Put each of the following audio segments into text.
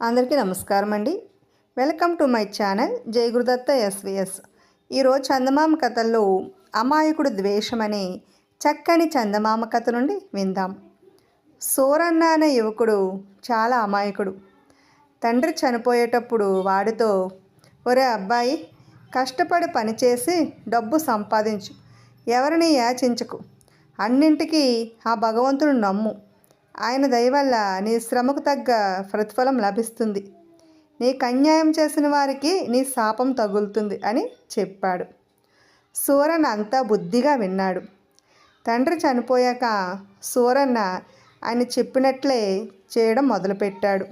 అందరికీ నమస్కారం అండి. వెల్కమ్ టు మై ఛానల్ జై గురుదత్త ఎస్విఎస్ ఈరోజు చందమామ కథల్లో అమాయకుడు ద్వేషం అనే చక్కని చందమామ కథ నుండి విందాం. సూరన్న అనే యువకుడు చాలా అమాయకుడు. తండ్రి చనిపోయేటప్పుడు వాడితో ఒరే అబ్బాయి కష్టపడి పనిచేసి డబ్బు సంపాదించు. ఎవరిని యాచించకు? అన్నింటికీ ఆ భగవంతుడు నమ్ము. ఆయన దయ వల్ల నీ శ్రమకు తగ్గ ప్రతిఫలం లభిస్తుంది. నీకు అన్యాయం చేసిన వారికి నీ శాపం తగులుతుంది అని చెప్పాడు. సూరన్న అంతా బుద్ధిగా విన్నాడు. తండ్రి చనిపోయాక సూరన్న ఆయన చెప్పినట్లే చేయడం మొదలుపెట్టాడు.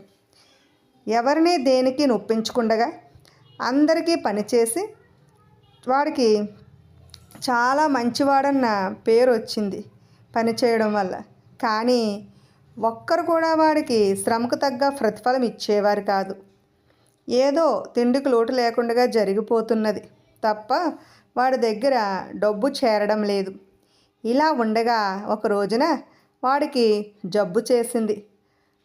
ఎవరిని దేనికి నొప్పించకుండగా అందరికీ పనిచేసి వాడికి చాలా మంచివాడన్న పేరు వచ్చింది పని చేయడం వల్ల. కానీ ఒక్కరు కూడా వాడికి శ్రమకు తగ్గ ప్రతిఫలం ఇచ్చేవారు కాదు. ఏదో తిండికి లోటు లేకుండా జరిగిపోతున్నది తప్ప వాడి దగ్గర డబ్బు చేరడం లేదు. ఇలా ఉండగా ఒక రోజున వాడికి జబ్బు చేసింది.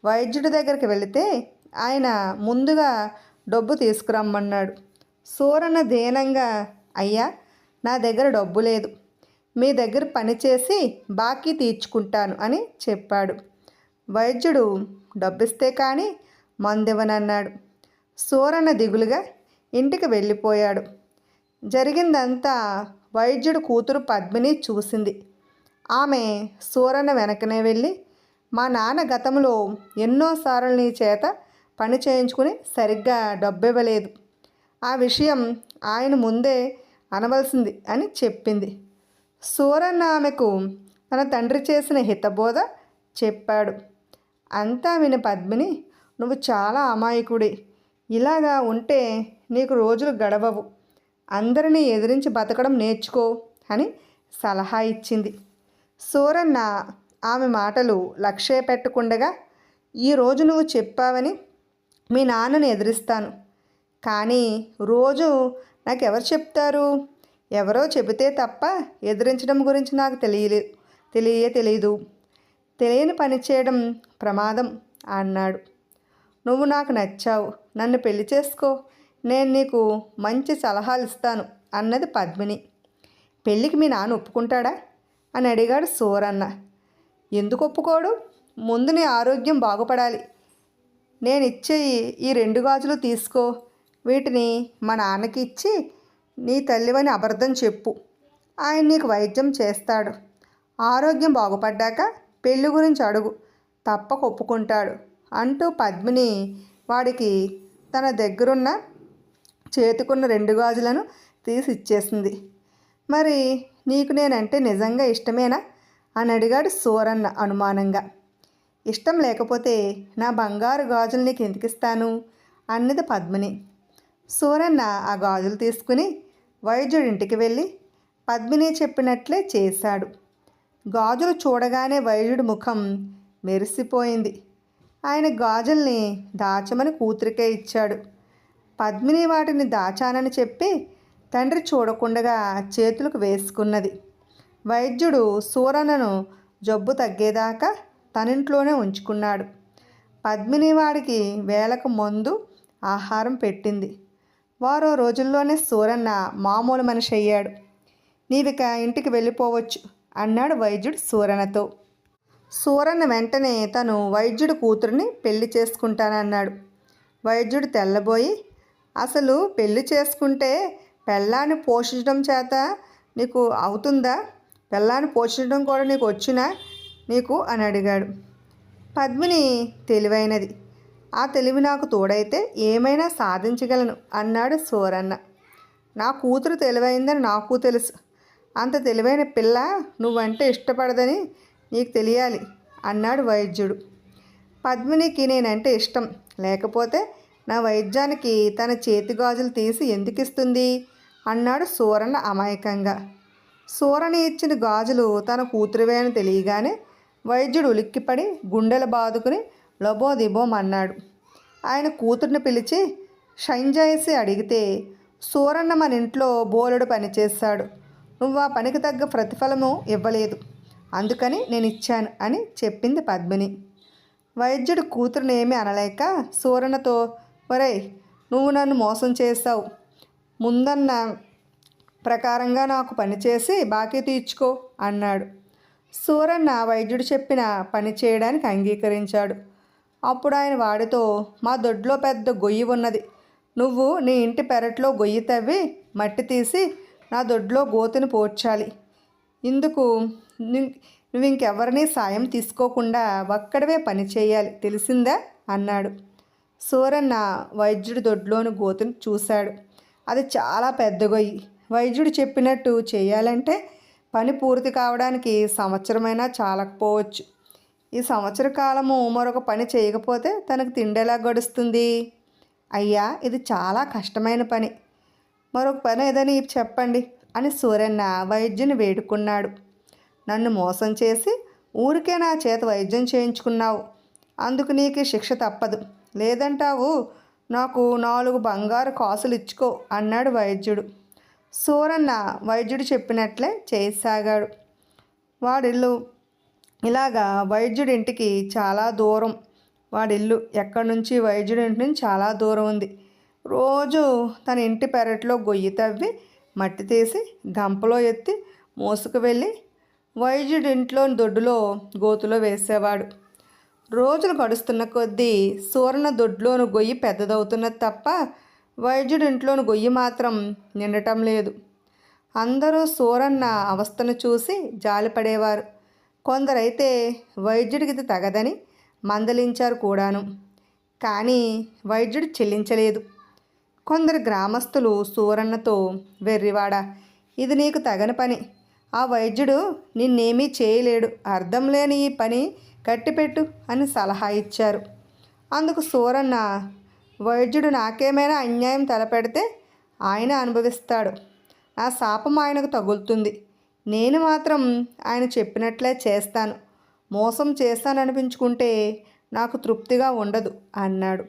వైద్యుడి దగ్గరికి వెళితే ఆయన ముందుగా డబ్బు తీసుకురమ్మన్నాడు. సూరన్న దీనంగా అయ్యా నా దగ్గర డబ్బు లేదు. మీ దగ్గర పనిచేసి బాకీ తీర్చుకుంటాను అని చెప్పాడు. వైద్యుడు డబ్బిస్తే కానీ మందివనన్నాడు సూరన్న దిగులుగా ఇంటికి వెళ్ళిపోయాడు. జరిగిందంతా వైద్యుడు కూతురు పద్మిని చూసింది. ఆమె సూరన్న వెనకనే వెళ్ళి మా నాన్న గతంలో ఎన్నోసార్లు నీ చేత పని చేయించుకుని సరిగ్గా డబ్బు ఇవ్వలేదు ఆ విషయం ఆయన ముందే అనవలసింది అని చెప్పింది. సూరన్న ఆమెకు తన తండ్రి చేసిన హితబోధ చెప్పాడు. అంతా విని పద్మిని నువ్వు చాలా అమాయకుడి. ఇలాగా ఉంటే నీకు రోజులు గడవవు. అందరినీ ఎదిరించి బతకడం నేర్చుకో అని సలహా ఇచ్చింది. సూరన్న ఆమె మాటలు లక్ష్య పెట్టకుండగా ఈరోజు నువ్వు చెప్పావని మీ నాన్నని ఎదిరిస్తాను. కానీ రోజు నాకు ఎవరు చెప్తారు? ఎవరో చెబితే తప్ప ఎదిరించడం గురించి నాకు తెలియలేదు తెలియ తెలియదు తెలియని పని చేయడం ప్రమాదం అన్నాడు. నువ్వు నాకు నచ్చావు. నన్ను పెళ్ళి చేసుకో. నేను నీకు మంచి సలహాలు ఇస్తాను అన్నది పద్మిని. పెళ్ళికి మీ నాన్న ఒప్పుకుంటాడా? అని అడిగాడు సూరన్న. ఎందుకు ఒప్పుకోడు? ముందు నీ ఆరోగ్యం బాగుపడాలి. నేను ఇచ్చే ఈ- ఈ రెండు గాజులు తీసుకో. వీటిని మా నాన్నకి ఇచ్చి నీ తల్లివని అబద్ధం చెప్పు. ఆయన నీకు వైద్యం చేస్తాడు. ఆరోగ్యం బాగుపడ్డాక పెళ్ళి గురించి అడుగు. తప్పక ఒప్పుకుంటాడు అంటూ పద్మిని వాడికి తన దగ్గరున్న చేతికున్న రెండు గాజులను తీసి ఇచ్చేసింది. మరి నీకు నేనంటే నిజంగా ఇష్టమేనా? అని అడిగాడు సూరన్న అనుమానంగా. ఇష్టం లేకపోతే నా బంగారు గాజులు నీకు ఎందుకిస్తాను అన్నది పద్మిని. సూరన్న ఆ గాజులు తీసుకుని వైద్యుడింటికి వెళ్ళి పద్మిని చెప్పినట్లే చేశాడు. గాజులు చూడగానే వైద్యుడి ముఖం మెరిసిపోయింది. ఆయన గాజుల్ని దాచమని కూతురికే ఇచ్చాడు. పద్మిని వాటిని దాచానని చెప్పి తండ్రి చూడకుండగా చేతులకు వేసుకున్నది. వైద్యుడు సూరన్నను జబ్బు తగ్గేదాకా తనింట్లోనే ఉంచుకున్నాడు. పద్మిని వాడికి వేలకు మందు ఆహారం పెట్టింది. వారో రోజుల్లోనే సూరన్న మామూలు మనిషి అయ్యాడు. నీవిక ఇంటికి వెళ్ళిపోవచ్చు. అన్నాడు వైద్యుడు సూరన్నతో. సూరన్న వెంటనే తను వైద్యుడి కూతురిని పెళ్ళి చేసుకుంటానన్నాడు. వైద్యుడు తెల్లబోయి అసలు పెళ్ళి చేసుకుంటే పెళ్ళాన్ని పోషించడం చేత నీకు అవుతుందా? పెళ్ళాన్ని పోషించడం కూడా నీకు వచ్చినా నీకు? అని అడిగాడు. పద్మిని తెలివైనది. ఆ తెలివి నాకు తోడైతే ఏమైనా సాధించగలను అన్నాడు సూరన్న. నా కూతురు తెలివైందని నాకు తెలుసు. అంత తెలివైన పిల్ల నువ్వంటే ఇష్టపడదని నీకు తెలియాలి అన్నాడు వైద్యుడు. పద్మినికి నేనంటే ఇష్టం. లేకపోతే నా వైద్యానికి తన చేతి గాజులు తీసి ఎందుకు ఇస్తుంది? అన్నాడు సూరన్న అమాయకంగా. సూరణ ఇచ్చిన గాజులు తన కూతురువే అని తెలియగానే వైద్యుడు ఉలిక్కిపడి గుండెలు బాదుకుని లబోదిబోం అన్నాడు ఆయన కూతుర్ని పిలిచి షైంజాయిసి అడిగితే సూరన్న మన ఇంట్లో బోలెడు పనిచేశాడు నువ్వు ఆ పనికి తగ్గ ప్రతిఫలము ఇవ్వలేదు. అందుకని నేను ఇచ్చాను అని చెప్పింది పద్మిని. వైద్యుడు కూతురునేమి అనలేక సూరన్నతో ఒరే నువ్వు నన్ను మోసం చేశావు. ముందన్న ప్రకారంగా నాకు పని చేసి బాకీ తీర్చుకో అన్నాడు. సూరన్న వైద్యుడు చెప్పిన పని చేయడానికి అంగీకరించాడు. అప్పుడు ఆయన వాడితో మా దొడ్లో పెద్ద గొయ్యి ఉన్నది. నువ్వు నీ ఇంటి పెరట్లో గొయ్యి తవ్వి మట్టి తీసి నా దొడ్లో గోతుని పోడ్చాలి. ఇందుకు నువ్వు ఇంకెవరినీ సాయం తీసుకోకుండా ఒక్కడవే పని చేయాలి. తెలిసిందా? అన్నాడు. సూరన్న వైద్యుడి దొడ్లోని గోతుని చూశాడు. అది చాలా పెద్ద గొయ్యి వైద్యుడు చెప్పినట్టు చేయాలంటే పని పూర్తి కావడానికి సంవత్సరమైనా చాలకపోవచ్చు. ఈ సంవత్సర కాలము మరొక పని చేయకపోతే తనకు తిండేలా గడుస్తుంది? అయ్యా ఇది చాలా కష్టమైన పని. మరొక పని ఏదని చెప్పండి అని సూరన్న వైద్యుని వేడుకున్నాడు. నన్ను మోసం చేసి ఊరికే నా చేత వైద్యం చేయించుకున్నావు. అందుకు నీకు శిక్ష తప్పదు. లేదంటావు నాకు నాలుగు బంగారు కాసులు ఇచ్చుకో అన్నాడు వైద్యుడు. సూరన్న వైద్యుడు చెప్పినట్లే చేయసాగాడు. వాడిల్లు ఇలాగా వైద్యుడింటికి చాలా దూరం. వాడిల్లు ఎక్కడి నుంచి వైద్యుడింటి నుంచి చాలా దూరం ఉంది. రోజు తన ఇంటి పెరట్లో గొయ్యి తవ్వి మట్టి తీసి గంపలో ఎత్తి మోసుకు వెళ్ళి వైద్యుడి ఇంట్లో దొడ్డులో గోతులో వేసేవాడు. రోజులు గడుస్తున్న కొద్దీ సూరణ దొడ్లోని గొయ్యి పెద్దదవుతున్నది తప్ప వైద్యుడి ఇంట్లోని గొయ్యి మాత్రం నిండటం లేదు. అందరూ సూరన్న అవస్థను చూసి జాలిపడేవారు. కొందరైతే వైద్యుడికి ఇది తగదని మందలించారు కూడాను. కానీ వైద్యుడు చెల్లించలేదు. కొందరు గ్రామస్తులు సూరన్నతో వెర్రివాడా ఇది నీకు తగని పని. ఆ వైద్యుడు నిన్నేమీ చేయలేడు. అర్థం లేని ఈ పని కట్టిపెట్టు అని సలహా ఇచ్చారు. అందుకు సూరన్న వైద్యుడు నాకేమైనా అన్యాయం తలపెడితే ఆయన అనుభవిస్తాడు. నా శాపం ఆయనకు తగులుతుంది. నేను మాత్రం ఆయన చెప్పినట్లే చేస్తాను. మోసం చేస్తాననిపించుకుంటే నాకు తృప్తిగా ఉండదు అన్నాడు.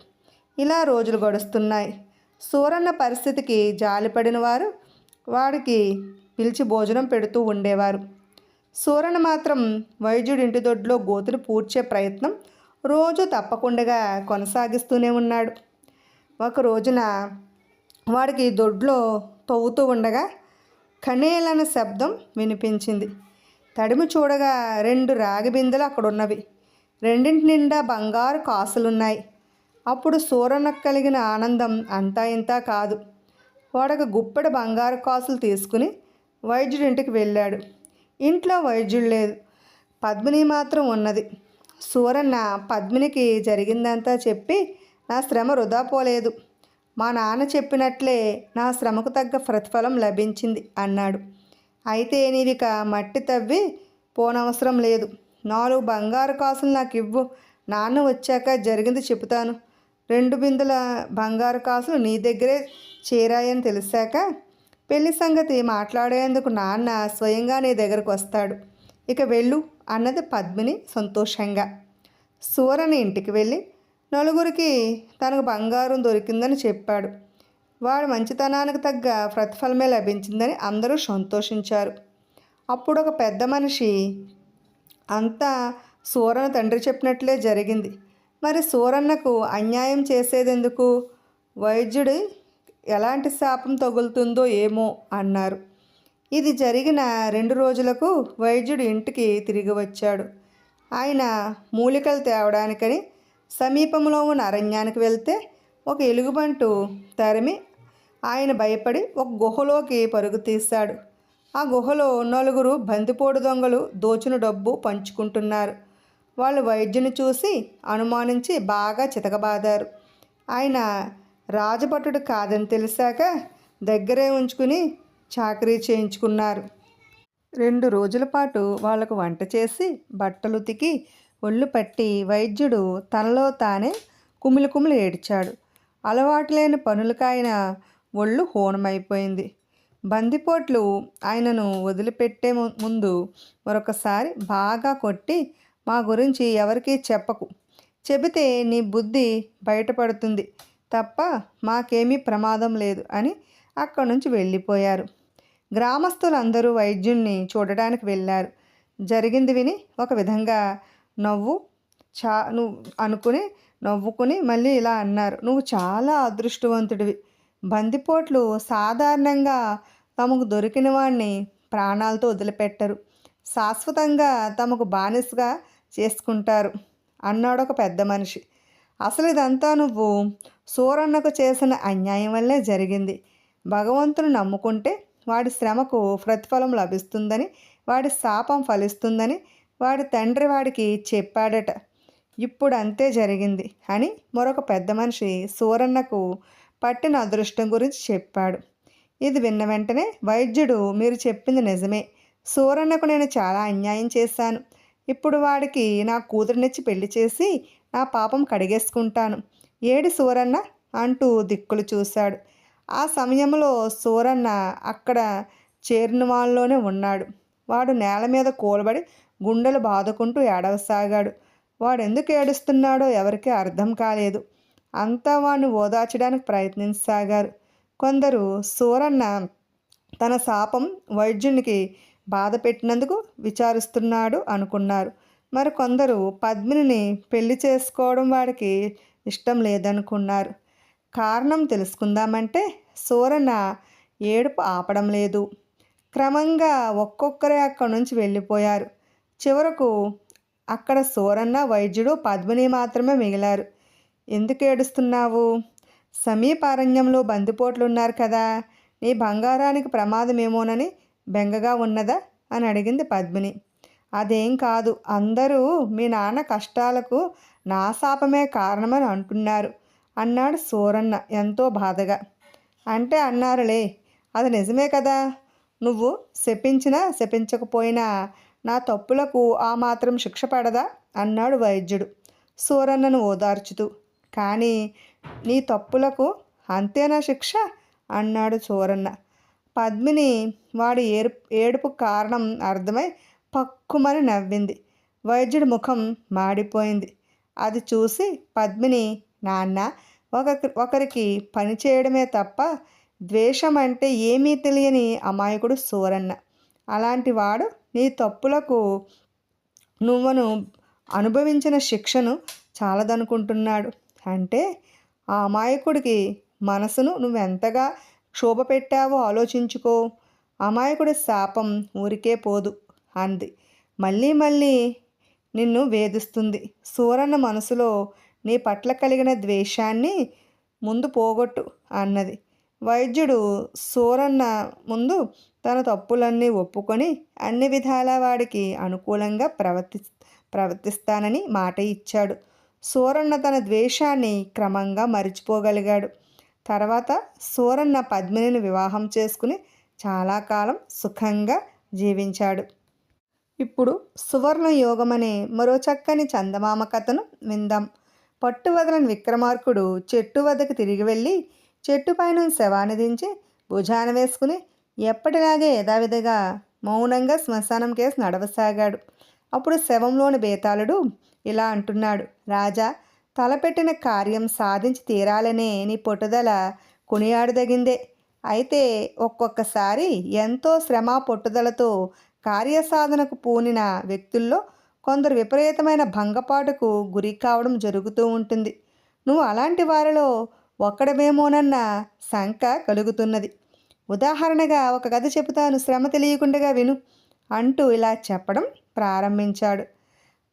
ఇలా రోజులు గడుస్తున్నాయి. సూరన్న పరిస్థితికి జాలిపడిన వారు వాడికి పిలిచి భోజనం పెడుతూ ఉండేవారు. సూరన్న మాత్రం వైద్యుడి ఇంటి దొడ్లో గోతులు పూడ్చే ప్రయత్నం రోజు తప్పకుండా కొనసాగిస్తూనే ఉన్నాడు. ఒక రోజున వాడికి దొడ్లో తవ్వుతూ ఉండగా కణేలన శబ్దం వినిపించింది. తడిమి చూడగా రెండు రాగి బిందెలు అక్కడ ఉన్నవి రెండింటి నిండా బంగారు కాసులున్నాయి. అప్పుడు సూరన్నకు కలిగిన ఆనందం అంతా ఇంతా కాదు. వాడొక గుప్పెడు బంగారు కాసులు తీసుకుని వైద్యుడి ఇంటికి వెళ్ళాడు. ఇంట్లో వైద్యుడు లేదు. పద్మిని మాత్రం ఉన్నది. సూరన్న పద్మినికి జరిగిందంతా చెప్పి నా శ్రమ వృధా పోలేదు. మా నాన్న చెప్పినట్లే నా శ్రమకు తగ్గ ప్రతిఫలం లభించింది అన్నాడు. అయితే నీవిక మట్టి తవ్వి పోనవసరం లేదు. నాలుగు బంగారు కాసులు నాకు ఇవ్వు నాన్న వచ్చాక జరిగింది చెబుతాను. రెండు బిందుల బంగారు కాసులు నీ దగ్గరే చేరాయని తెలిసాక పెళ్ళి సంగతి మాట్లాడేందుకు నాన్న స్వయంగా నీ దగ్గరకు వస్తాడు. ఇక వెళ్ళు అన్నది పద్మిని సంతోషంగా. సూరని ఇంటికి వెళ్ళి నలుగురికి తనకు బంగారం దొరికిందని చెప్పాడు. వాడు మంచితనానికి తగ్గ ప్రతిఫలమే లభించిందని అందరూ సంతోషించారు. అప్పుడు ఒక పెద్ద మనిషి అంతా సూరన తండ్రి చెప్పినట్లే జరిగింది. మరి సూరన్నకు అన్యాయం చేసేదెందుకు? వైద్యుడి ఎలాంటి శాపం తగులుతుందో ఏమో అన్నారు. ఇది జరిగిన రెండు రోజులకు వైద్యుడు ఇంటికి తిరిగి వచ్చాడు. ఆయన మూలికలు తేవడానికని సమీపంలో ఉన్న అరణ్యానికి వెళ్తే ఒక ఎలుగుబంటు తరిమి ఆయన భయపడి ఒక గుహలోకి పరుగు తీశాడు. ఆ గుహలో నలుగురు బందిపోడు దొంగలు దోచిన డబ్బు పంచుకుంటున్నారు. వాళ్ళు వైద్యుని చూసి అనుమానించి బాగా చితకబాదారు. ఆయన రాజభటుడు కాదని తెలిసాక దగ్గరే ఉంచుకుని చాకరీ చేయించుకున్నారు. రెండు రోజుల పాటు వాళ్ళకు వంట చేసి బట్టలు ఉతికి ఒళ్ళు పట్టి వైద్యుడు తనలో తానే కుమిలి కుమిలి ఏడ్చాడు. అలవాటు లేని పనులకాయన ఒళ్ళు హోనమైపోయింది. బందిపోట్లు ఆయనను వదిలిపెట్టే ము- ముందు మరొకసారి బాగా కొట్టి మా గురించి ఎవరికీ చెప్పకు. చెబితే నీ బుద్ధి బయటపడుతుంది తప్ప మాకేమీ ప్రమాదం లేదు అని అక్కడి నుంచి వెళ్ళిపోయారు. గ్రామస్తులందరూ వైద్యుణ్ణి చూడడానికి వెళ్ళారు. జరిగింది విని ఒక విధంగా నవ్వు చా నువ్వు అనుకుని నవ్వుకుని మళ్ళీ ఇలా అన్నారు. నువ్వు చాలా అదృష్టవంతుడివి. బందిపోట్లు సాధారణంగా తమకు దొరికిన వాడిని ప్రాణాలతో వదిలిపెట్టరు. శాశ్వతంగా తమకు బానిసగా చేసుకుంటారు. అన్నాడు ఒక పెద్ద మనిషి. అసలు ఇదంతా నువ్వు సూరన్నకు చేసిన అన్యాయం వల్లే జరిగింది. భగవంతుని నమ్ముకుంటే వాడి శ్రమకు ప్రతిఫలం లభిస్తుందని వాడి శాపం ఫలిస్తుందని వాడి తండ్రి వాడికి చెప్పాడట. ఇప్పుడు అంతే జరిగింది అని మరొక పెద్ద మనిషి సూరన్నకు పట్టిన అదృష్టం గురించి చెప్పాడు. ఇది విన్న వెంటనే వైద్యుడు మీరు చెప్పింది నిజమే. సూరన్నకు నేను చాలా అన్యాయం చేశాను. ఇప్పుడు వాడికి నా కూతురునిచ్చి పెళ్ళి చేసి నా పాపం కడిగేసుకుంటాను. ఏడి సూరన్న అంటూ దిక్కులు చూశాడు. ఆ సమయంలో సూరన్న అక్కడ చేరినవాళ్ళలోనే ఉన్నాడు. వాడు నేల మీద కూలబడి గుండెలు బాదుకుంటూ ఏడవసాగాడు. వాడు ఎందుకు ఏడుస్తున్నాడో ఎవరికీ అర్థం కాలేదు. అంతా వాడిని ఓదార్చడానికి ప్రయత్నించసాగారు. కొందరు సూరన్న తన శాపం వైద్యునికి బాధ పెట్టినందుకు విచారిస్తున్నాడు అనుకున్నారు. మరి కొందరు పద్మిని పెళ్ళి చేసుకోవడం వాడికి ఇష్టం లేదనుకున్నారు. కారణం తెలుసుకుందామంటే సూరన్న ఏడుపు ఆపడం లేదు. క్రమంగా ఒక్కొక్కరే అక్కడి నుంచి వెళ్ళిపోయారు. చివరకు అక్కడ సూరన్న వైద్యుడు పద్మిని మాత్రమే మిగిలారు. ఎందుకు ఏడుస్తున్నావు? సమీప బందిపోట్లున్నారు కదా. నీ బంగారానికి ప్రమాదమేమోనని బెంగగా ఉన్నదా? అని అడిగింది పద్మిని. అదేం కాదు అందరూ మీ నాన్న కష్టాలకు నా శాపమే కారణమని అంటున్నారు అన్నాడు సూరన్న ఎంతో బాధగా. అంటే అన్నారులే అది నిజమే కదా? నువ్వు శపించినా శపించకపోయినా నా తప్పులకు ఆ మాత్రం శిక్ష పడదా? అన్నాడు వైద్యుడు సూరన్నను ఓదార్చుతూ. కానీ నీ తప్పులకు అంతేనా శిక్ష? అన్నాడు సూరన్న. పద్మిని వాడి ఏడు ఏడుపు కారణం అర్థమై పక్కుమని నవ్వింది. వైద్యుడి ముఖం మాడిపోయింది. అది చూసి పద్మిని నాన్న ఒక ఒకరికి పని చేయడమే తప్ప ద్వేషం అంటే ఏమీ తెలియని అమాయకుడు సూరన్న. అలాంటి వాడు నీ తప్పులకు నువ్వును అనుభవించిన శిక్షను చాలదనుకుంటున్నాడు. అంటే ఆ అమాయకుడికి మనసును నువ్వెంతగా క్షోభ పెట్టావో ఆలోచించుకో. అమాయకుడి శాపం ఊరికే పోదు అంది. మళ్ళీ మళ్ళీ నిన్ను వేధిస్తుంది. సూరన్న మనసులో నీ పట్ల కలిగిన ద్వేషాన్ని ముందు పోగొట్టు అన్నది. వైద్యుడు సూరన్న ముందు తన తప్పులన్నీ ఒప్పుకొని అన్ని విధాల వాడికి అనుకూలంగా ప్రవర్తి ప్రవర్తిస్తానని మాట ఇచ్చాడు. సూరన్న తన ద్వేషాన్ని క్రమంగా మరిచిపోగలిగాడు. తర్వాత సూరన్న పద్మినిని వివాహం చేసుకుని చాలా కాలం సుఖంగా జీవించాడు. ఇప్పుడు సువర్ణ యోగం అనే మరో చక్కని చందమామ కథను విందాం. పట్టు వదలని విక్రమార్కుడు చెట్టు వద్దకు తిరిగి వెళ్ళి చెట్టుపైన శవాన్ని దించి భుజాన వేసుకుని ఎప్పటిలాగే యథావిధిగా మౌనంగా శ్మశానం కేసు నడవసాగాడు. అప్పుడు శవంలోని బేతాళుడు ఇలా అంటున్నాడు రాజా తలపెట్టిన కార్యం సాధించి తీరాలనే నీ పట్టుదల కొనియాడదగిందే. అయితే ఒక్కొక్కసారి ఎంతో శ్రమ పట్టుదలతో కార్యసాధనకు పూనిన వ్యక్తుల్లో కొందరు విపరీతమైన భంగపాటుకు గురి కావడం జరుగుతూ ఉంటుంది. నువ్వు అలాంటి వారిలో ఒక్కడమేమోనన్న శంక కలుగుతున్నది. ఉదాహరణగా ఒక కథ చెబుతాను శ్రమ తెలియకుండా విను అంటూ ఇలా చెప్పడం ప్రారంభించాడు.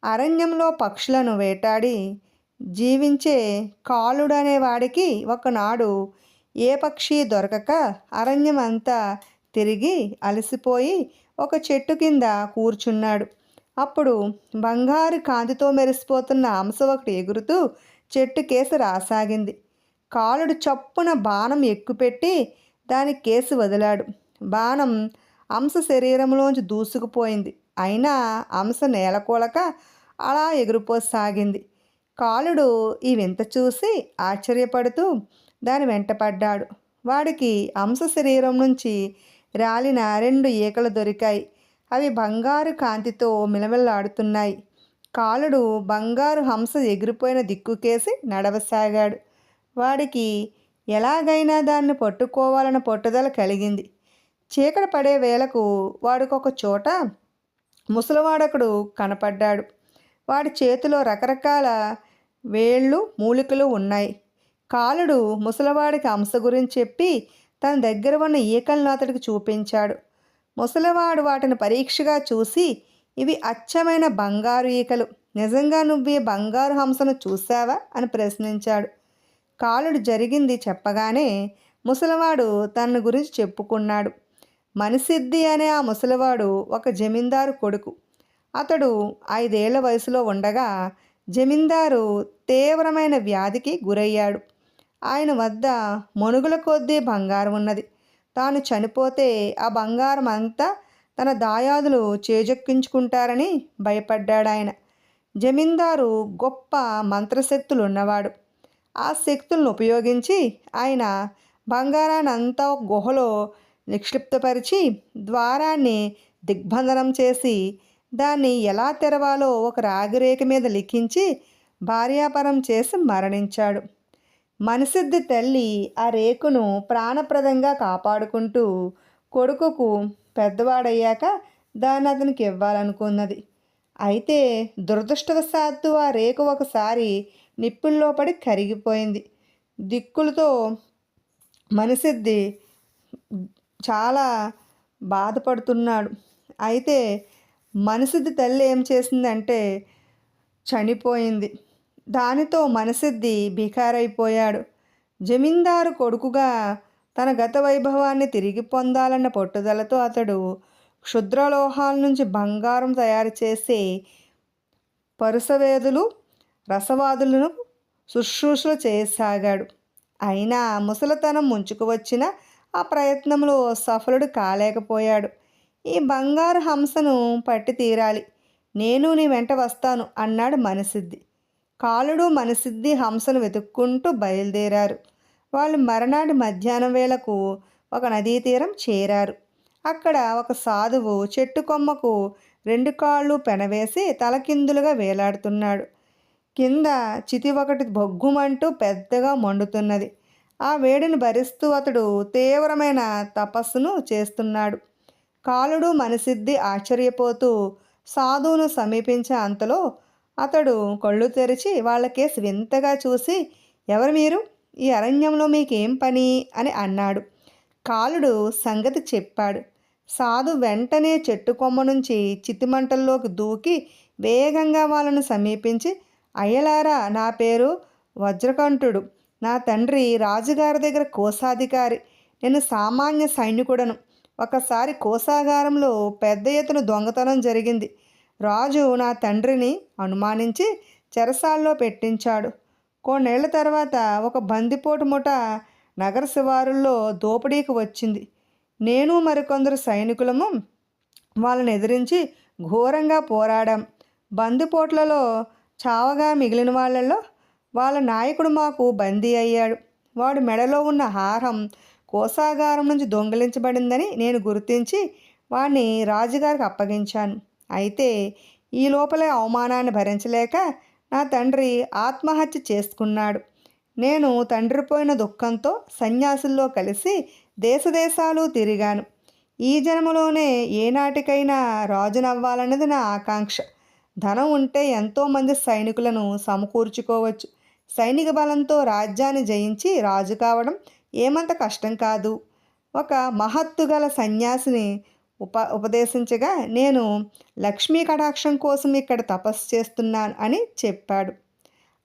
అరణ్యంలో పక్షులను వేటాడి జీవించే కాలుడనే వాడికి ఒకనాడు ఏ పక్షి దొరకక అరణ్యం అంతా తిరిగి అలసిపోయి ఒక చెట్టు కింద కూర్చున్నాడు. అప్పుడు బంగారు కాంతితో మెరిసిపోతున్న అంశ ఒకటి ఎగురుతూ చెట్టు కేసు రాసాగింది. కాలుడు చప్పున బాణం ఎక్కుపెట్టి దాని కేసు వదిలాడు. బాణం అంశ శరీరంలోంచి దూసుకుపోయింది. అయినా అంశ నేలకూలక అలా ఎగిరిపోసాగింది. కాలుడు ఈ వింత చూసి ఆశ్చర్యపడుతూ దాని వెంటపడ్డాడు వాడికి అంశ శరీరం నుంచి రాలిన రెండు ఈకలు దొరికాయి. అవి బంగారు కాంతితో మిలమిల్లాడుతున్నాయి కాలుడు బంగారు హంస ఎగిరిపోయిన దిక్కుకేసి నడవసాగాడు. వాడికి ఎలాగైనా దాన్ని పట్టుకోవాలన్న పట్టుదల కలిగింది. చీకటి పడే వేళకు వాడికొక చోట ముసలివాడొకడు కనపడ్డాడు. వాడి చేతిలో రకరకాల వేళ్ళు మూలికలు ఉన్నాయి. కాలుడు ముసలివాడికి అంశ గురించి చెప్పి తన దగ్గర ఉన్న ఈకలను అతడికి చూపించాడు. ముసలివాడు వాటిని పరీక్షగా చూసి ఇవి అచ్చమైన బంగారు ఈకలు. నిజంగా నువ్వు ఈ బంగారు హంసను చూసావా అని ప్రశ్నించాడు. కాలుడు జరిగింది చెప్పగానే ముసలివాడు తన గురించి చెప్పుకున్నాడు. మనిసిద్ధి అనే ఆ ముసలివాడు ఒక జమీందారు కొడుకు. అతడు ఐదేళ్ళ వయసులో ఉండగా జమీందారు తీవ్రమైన వ్యాధికి గురయ్యాడు. ఆయన వద్ద మనుగుల కొద్దీ బంగారం ఉన్నది. తాను చనిపోతే ఆ బంగారం అంతా తన దాయాదులు చేజెక్కించుకుంటారని భయపడ్డాడు ఆయన. జమీందారు గొప్ప మంత్రశక్తులు ఉన్నవాడు ఆ శక్తులను ఉపయోగించి ఆయన బంగారాన్ని అంతా ఒక గుహలో నిక్షిప్తపరిచి ద్వారాన్ని దిగ్బంధనం చేసి దాన్ని ఎలా తెరవాలో ఒక రాగిరేఖ మీద లిఖించి భార్యాపరం చేసి మరణించాడు. మనసిద్ధి తల్లి ఆ రేకును ప్రాణప్రదంగా కాపాడుకుంటూ కొడుకుకు పెద్దవాడయ్యాక దాన్ని అతనికి ఇవ్వాలనుకున్నది. అయితే దురదృష్టవశాత్తు ఆ రేకు ఒకసారి నిప్పుల్లో పడి కరిగిపోయింది. దిక్కులతో మనసిద్ధి చాలా బాధపడుతున్నాడు. అయితే మనసిద్ధి తల్లి ఏం చేసిందంటే చనిపోయింది. దానితో మనసిద్ధి బికారైపోయాడు. జమీందారు కొడుకుగా తన గత వైభవాన్ని తిరిగి పొందాలన్న పట్టుదలతో అతడు క్షుద్రలోహాల నుంచి బంగారం తయారు చేసే పరుసవేదులు రసవాదులను శుశ్రూషలు చేయసాగాడు. అయినా ముసలితనం ముంచుకు వచ్చిన ఆ ప్రయత్నంలో సఫలుడు కాలేకపోయాడు. ఈ బంగారు హంసను పట్టి తీరాలి. నేను నీ వెంట వస్తాను అన్నాడు మనసిద్ధి. కాలుడు మనసిద్ధి హంసను వెతుక్కుంటూ బయలుదేరారు. వాళ్ళు మరనాటి మధ్యాహ్నం వేళకు ఒక నదీ తీరం చేరారు. అక్కడ ఒక సాధువు చెట్టు కొమ్మకు రెండు కాళ్ళు పెనవేసి తలకిందులుగా వేలాడుతున్నాడు. కింద చితి ఒకటి బొగ్గుమంటూ పెద్దగా మండుతున్నది. ఆ వేడిని భరిస్తూ అతడు తీవ్రమైన తపస్సును చేస్తున్నాడు. కాలుడు మనసిద్ధి ఆశ్చర్యపోతూ సాధువును సమీపించే అంతలో అతడు కళ్ళు తెరిచి వాళ్ళకేసి వింతగా చూసి ఎవరు మీరు? ఈ అరణ్యంలో మీకేం పని? అని అన్నాడు. కాలుడు సంగతి చెప్పాడు. సాధు వెంటనే చెట్టు కొమ్మ నుంచి చితిమంటల్లోకి దూకి వేగంగా వాళ్ళను సమీపించి అయ్యలారా నా పేరు వజ్రకంఠుడు. నా తండ్రి రాజుగారి దగ్గర కోశాధికారి. నేను సామాన్య సైనికుడను. ఒకసారి కోసాగారంలో పెద్ద ఎత్తున దొంగతనం జరిగింది. రాజు నా తండ్రిని అనుమానించి చెరసాల్లో పెట్టించాడు. కొన్నేళ్ళ తర్వాత ఒక బందిపోటు ముఠ నగర శివారుల్లో దోపిడీకి వచ్చింది. నేను మరికొందరు సైనికులము వాళ్ళని ఎదిరించి ఘోరంగా పోరాడాం. బందిపోట్లలో చావగా మిగిలిన వాళ్ళలో వాళ్ళ నాయకుడు మాకు బందీ అయ్యాడు. వాడు మెడలో ఉన్న హారం కోసాగారం నుంచి దొంగిలించబడిందని నేను గుర్తించి వాడిని రాజుగారికి అప్పగించాను. అయితే ఈ లోపలే అవమానాన్ని భరించలేక నా తండ్రి ఆత్మహత్య చేసుకున్నాడు. నేను తండ్రి పోయిన దుఃఖంతో సన్యాసుల్లో కలిసి దేశదేశాలు తిరిగాను. ఈ జన్మలోనే ఏనాటికైనా రాజునవ్వాలన్నది నా ఆకాంక్ష. ధనం ఉంటే ఎంతోమంది సైనికులను సమకూర్చుకోవచ్చు. సైనిక బలంతో రాజ్యాన్ని జయించి రాజు కావడం ఏమంత కష్టం కాదు. ఒక మహత్తు గల సన్యాసిని ఉప ఉపదేశించగా నేను లక్ష్మీ కటాక్షం కోసం ఇక్కడ తపస్సు చేస్తున్నాను అని చెప్పాడు.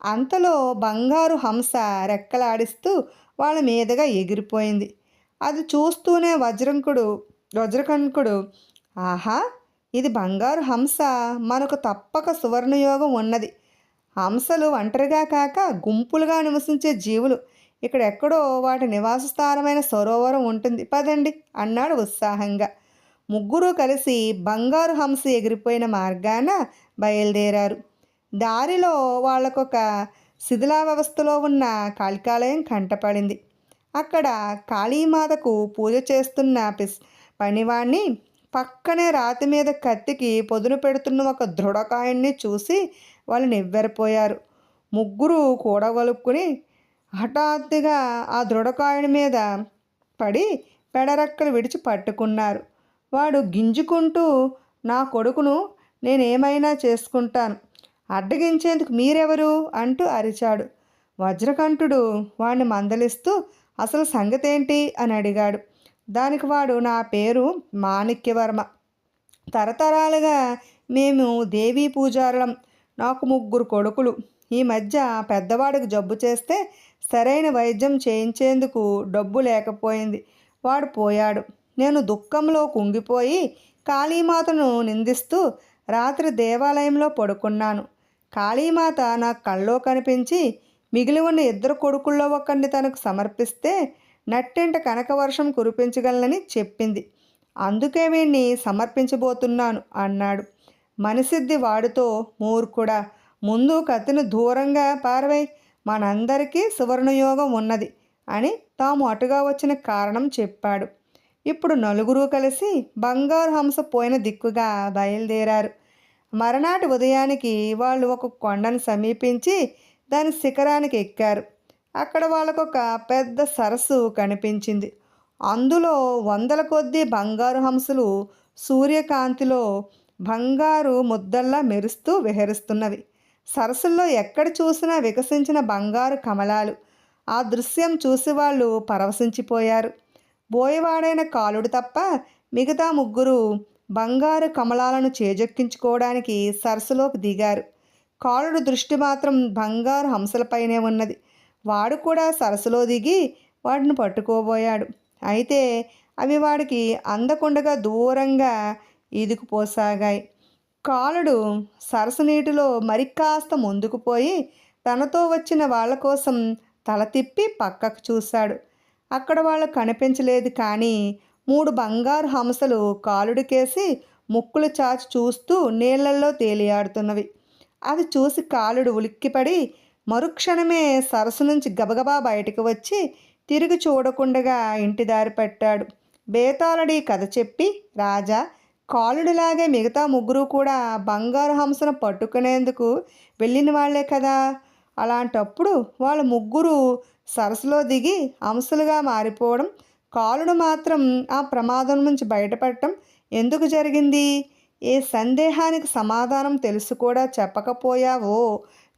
అంతలో బంగారు హంస రెక్కలాడిస్తూ వాళ్ళ మీదుగా ఎగిరిపోయింది. అది చూస్తూనే వజ్రంకుడు వజ్రకంకుడు ఆహా! ఇది బంగారు హంస. మనకు తప్పక సువర్ణయోగం ఉన్నది. హంసలు ఒంటరిగా కాక గుంపులుగా నివసించే జీవులు. ఇక్కడ ఎక్కడో వాటి నివాస స్థానమైన సరోవరం ఉంటుంది. పదండి అన్నాడు ఉత్సాహంగా. ముగ్గురు కలిసి బంగారు హంస ఎగిరిపోయిన మార్గాన బయలుదేరారు. దారిలో వాళ్ళకొక శిథిలా వ్యవస్థలో ఉన్న కాళికాలయం కంటపడింది. అక్కడ కాళీమాతకు పూజ చేస్తున్న పిస్ పనివాణ్ణి పక్కనే రాతి మీద కత్తికి పొదును పెడుతున్న ఒక దృఢకాయన్ని చూసి వాళ్ళు నివ్వెరపోయారు. ముగ్గురు కూడగలుపుకుని హఠాత్తుగా ఆ దృఢకాయుడి మీద పడి పెడరెక్కలు విడిచి పట్టుకున్నారు. వాడు గింజుకుంటూ నా కొడుకును నేనేమైనా చేసుకుంటాను. అడ్డగించేందుకు మీరెవరు అంటూ అరిచాడు. వజ్రకంఠుడు వాడిని మందలిస్తూ అసలు సంగతేంటి అని అడిగాడు. దానికి వాడు నా పేరు మాణిక్యవర్మ. తరతరాలుగా మేము దేవీ పూజారులం. నాకు ముగ్గురు కొడుకులు. ఈ మధ్య పెద్దవాడికి జబ్బు చేస్తే సరైన వైద్యం చేయించేందుకు డబ్బు లేకపోయింది. వాడు పోయాడు. నేను దుఃఖంలో కుంగిపోయి కాళీమాతను నిందిస్తూ రాత్రి దేవాలయంలో పడుకున్నాను. కాళీమాత నా కళ్ళలో కనిపించి మిగిలి ఉన్న ఇద్దరు కొడుకుల్లో ఒకరిని తనకు సమర్పిస్తే నట్టెంట కనకవర్షం కురిపించగలనని చెప్పింది. అందుకే వీణ్ణి సమర్పించబోతున్నాను అన్నాడు. మనసిద్ది వాడితో మూర్ఖుడా ముందు కత్తిని దూరంగా పారవై మనందరికీ సువర్ణయోగం ఉన్నది అని తాము అటుగా వచ్చిన కారణం చెప్పాడు. ఇప్పుడు నలుగురు కలిసి బంగారు హంస పోయిన దిక్కుగా బయలుదేరారు. మరనాటి ఉదయానికి వాళ్ళు ఒక కొండను సమీపించి దాని శిఖరానికి ఎక్కారు. అక్కడ వాళ్ళకు ఒక పెద్ద సరస్సు కనిపించింది. అందులో వందల కొద్దీ బంగారు హంసలు సూర్యకాంతిలో బంగారు ముద్దల్లా మెరుస్తూ విహరిస్తున్నవి. సరస్సుల్లో ఎక్కడ చూసినా వికసించిన బంగారు కమలాలు. ఆ దృశ్యం చూసి వాళ్ళు పరవశించిపోయారు. బోయవాడైన కాలుడు తప్ప మిగతా ముగ్గురు బంగారు కమలాలను చేజెక్కించుకోవడానికి సరస్సులోకి దిగారు. కాలుడు దృష్టి మాత్రం బంగారు హంసలపైనే ఉన్నది. వాడు కూడా సరస్సులో దిగి వాటిని పట్టుకోబోయాడు. అయితే అవి వాడికి అందకుండగా దూరంగా ఈదుకుపోసాగాయి కాలుడు సరస్సు నీటిలో మరి కాస్త ముందుకు పోయి తనతో వచ్చిన వాళ్ళ కోసం తల తిప్పి పక్కకు చూశాడు. అక్కడ వాళ్ళు కనిపించలేదు కానీ మూడు బంగారు హంసలు కాలుడికేసి ముక్కులు చాచి చూస్తూ నీళ్ళల్లో తేలియాడుతున్నవి. అది చూసి కాలుడు ఉలిక్కిపడి మరుక్షణమే సరస్సు నుంచి గబగబా బయటకు వచ్చి తిరిగి చూడకుండగా ఇంటి దారి పట్టాడు. బేతాళుడి కథ చెప్పి రాజా కాలుడిలాగే మిగతా ముగ్గురు కూడా బంగారు హంసను పట్టుకునేందుకు వెళ్ళిన వాళ్ళే కదా. అలాంటప్పుడు వాళ్ళ ముగ్గురు సరస్సులో దిగి హంసలుగా మారిపోవడం కాలుడు మాత్రం ఆ ప్రమాదం నుంచి బయటపడటం ఎందుకు జరిగింది? ఏ సందేహానికి సమాధానం తెలుసు కూడా చెప్పకపోయావో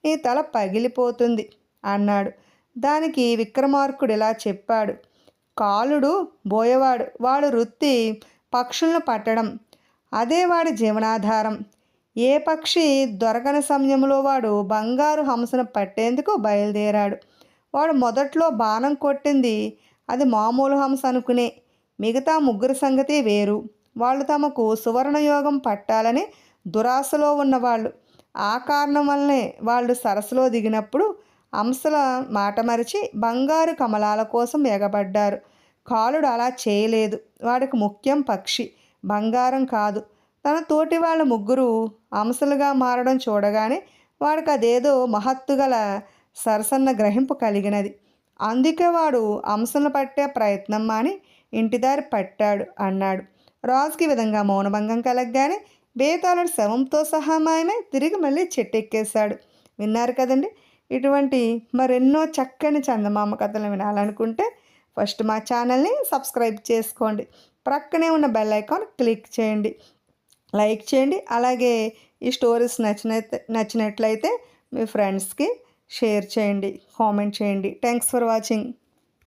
నీ తల పగిలిపోతుంది అన్నాడు. దానికి విక్రమార్కుడు ఇలా చెప్పాడు. కాలుడు బోయవాడు. వాడు వృత్తి పక్షులను పట్టడం అదే వాడి జీవనాధారం. ఏ పక్షి దొరకని సమయంలో వాడు బంగారు హంసను పట్టేందుకు బయలుదేరాడు. వాడు మొదట్లో బాణం కొట్టింది అది మామూలు హంస అనుకునే మిగతా ముగ్గురు సంగతి వేరు. వాళ్ళు తమకు సువర్ణయోగం పట్టాలని దురాశలో ఉన్నవాళ్ళు. ఆ కారణం వల్లనే వాళ్ళు సరస్సులో దిగినప్పుడు అంశల మాట మరిచి బంగారు కమలాల కోసం ఎగబడ్డారు. కాలుడు అలా చేయలేదు. వాడికి ముఖ్యం పక్షి. బంగారం కాదు. తన తోటి వాళ్ళ ముగ్గురు అంశలుగా మారడం చూడగానే వాడికి అదేదో మహత్తుగల సరసన్న గ్రహింపు కలిగినది. అందుకే వాడు అంశలను పట్టే ప్రయత్నం మాని ఇంటిదారి పట్టాడు అన్నాడు. రాజుకి విధంగా మౌనభంగం కలగగానే బేతాళుడు శవంతో సహా మాయమే తిరిగి మళ్ళీ చెట్టెక్కేశాడు. విన్నారు కదండి? ఇటువంటి మరెన్నో చక్కని చందమామ కథలు వినాలనుకుంటే ఫస్ట్ మా ఛానల్ని సబ్స్క్రైబ్ చేసుకోండి. ప్రక్కనే ఉన్న బెల్ ఐకాన్ క్లిక్ చేయండి. లైక్ చేయండి. అలాగే ఈ స్టోరీస్ నచ్చిన నచ్చినట్లయితే మీ ఫ్రెండ్స్కి షేర్ చేయండి. కామెంట్ చేయండి. Thanks for watching